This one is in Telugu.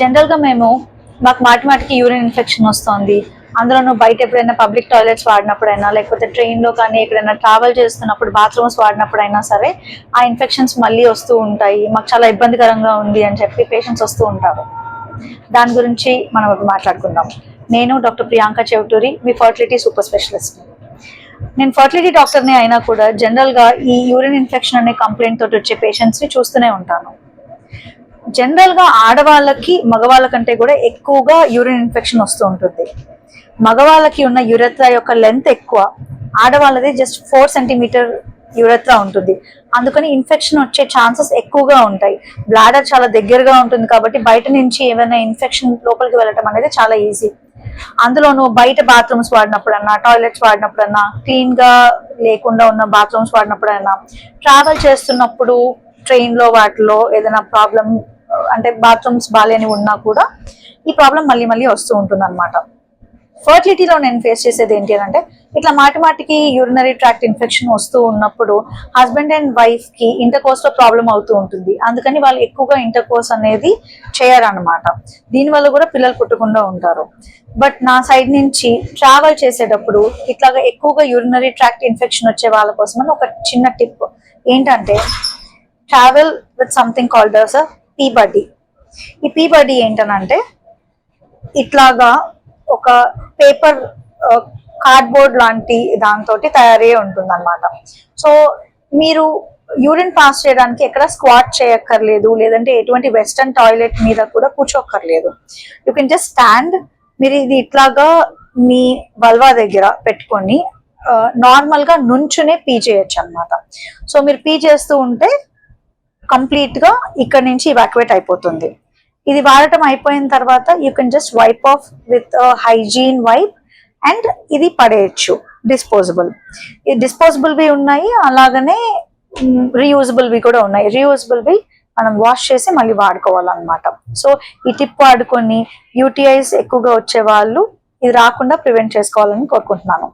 జనరల్గా మేము మాకు మాటి మాటికి యూరిన్ ఇన్ఫెక్షన్ వస్తుంది. అందులోనూ బయట ఎప్పుడైనా పబ్లిక్ టాయిలెట్స్ వాడినప్పుడైనా లేకపోతే ట్రైన్లో కానీ ఎక్కడైనా ట్రావెల్ చేస్తున్నప్పుడు బాత్రూమ్స్ వాడినప్పుడైనా సరే ఆ ఇన్ఫెక్షన్స్ మళ్ళీ వస్తూ ఉంటాయి. మాకు చాలా ఇబ్బందికరంగా ఉంది అని చెప్పి పేషెంట్స్ వస్తూ ఉంటారు. దాని గురించి మనం ఇప్పుడు మాట్లాడుకుందాం. నేను డాక్టర్ ప్రియాంక చౌటూరి మీ ఫర్టిలిటీ సూపర్ స్పెషలిస్ట్ నేను ఫర్టిలిటీ డాక్టర్ని అయినా కూడా జనరల్గా ఈ యూరిన్ ఇన్ఫెక్షన్ అనే కంప్లైంట్ తోటి వచ్చే పేషెంట్స్ని చూస్తూనే ఉంటాను. జనరల్గా ఆడవాళ్ళకి మగవాళ్ళ కంటే కూడా ఎక్కువగా యూరిన్ ఇన్ఫెక్షన్ వస్తూ ఉంటుంది. మగవాళ్ళకి ఉన్న యురత్రా యొక్క లెంత్ ఎక్కువ. ఆడవాళ్ళది జస్ట్ ఫోర్ సెంటీమీటర్ యురత్రా ఉంటుంది. అందుకని ఇన్ఫెక్షన్ వచ్చే ఛాన్సెస్ ఎక్కువగా ఉంటాయి. బ్లాడర్ చాలా దగ్గరగా ఉంటుంది కాబట్టి బయట నుంచి ఏమైనా ఇన్ఫెక్షన్ లోపలికి వెళ్ళటం అనేది చాలా ఈజీ. అందులోనూ బయట బాత్రూమ్స్ వాడినప్పుడన్నా టాయిలెట్స్ వాడినప్పుడన్నా క్లీన్గా లేకుండా ఉన్న బాత్రూమ్స్ వాడినప్పుడన్నా ట్రావెల్ చేస్తున్నప్పుడు ట్రైన్లో వాటిలో ఏదైనా ప్రాబ్లం అంటే బాత్రూమ్స్ బాగాలేని ఉన్నా కూడా ఈ ప్రాబ్లం మళ్ళీ మళ్ళీ వస్తూ ఉంటుంది అనమాట ఫర్టిలిటీలో నేను ఫేస్ చేసేది ఏంటి అని అంటే ఇట్లా మాటి మాటికి యూరినరీ ట్రాక్ట్ ఇన్ఫెక్షన్ వస్తూ ఉన్నప్పుడు హస్బెండ్ అండ్ వైఫ్కి ఇంటర్ కోర్స్లో ప్రాబ్లం అవుతూ ఉంటుంది. అందుకని వాళ్ళు ఎక్కువగా ఇంటర్ కోర్స్ అనేది చేయరనమాట దీనివల్ల కూడా పిల్లలు పుట్టకుండా ఉంటారు. బట్ నా సైడ్ నుంచి ట్రావెల్ చేసేటప్పుడు ఇట్లాగా ఎక్కువగా యూరినరీ ట్రాక్ట్ ఇన్ఫెక్షన్ వచ్చే వాళ్ళ కోసం అని ఒక చిన్న టిప్ ఏంటంటే travel with something called as pee buddy ఈ పీ బడ్డీ ఏంటనంటే ఇట్లాగా ఒక పేపర్ కార్డ్బోర్డ్ లాంటి దాంతో తయారై ఉంటుంది అనమాట సో మీరు యూరిన్ పాస్ చేయడానికి ఎక్కడ స్క్వాట్ చేయక్కర్లేదు లేదంటే ఎటువంటి వెస్టర్న్ టాయిలెట్ మీద కూడా కూర్చోక్కర్లేదు. యూ కెన్ జస్ట్ స్టాండ్ మీరు ఇది ఇట్లాగా మీ బల్వా దగ్గర పెట్టుకొని నార్మల్గా నుంచునే పీ చేయొచ్చు అనమాట సో మీరు పీ చేస్తూ ఉంటే కంప్లీట్గా ఇక్కడ నుంచి ఇవాక్యువేట్ అయిపోతుంది. ఇది వాడటం అయిపోయిన తర్వాత you can just wipe off with hygiene wipe and ఇది పడేయచ్చు. డిస్పోజబుల్ ఈ డిస్పోజబుల్వి ఉన్నాయి అలాగనే రీయూజబుల్వి కూడా ఉన్నాయి. రీయూజబుల్వి మనం వాష్ చేసి మళ్ళీ వాడుకోవాలన్నమాట. సో ఈ టిప్ వాడుకొని యూటీఐస్ ఎక్కువగా వచ్చే వాళ్ళు ఇది రాకుండా ప్రివెంట్ చేసుకోవాలని కోరుకుంటున్నాను.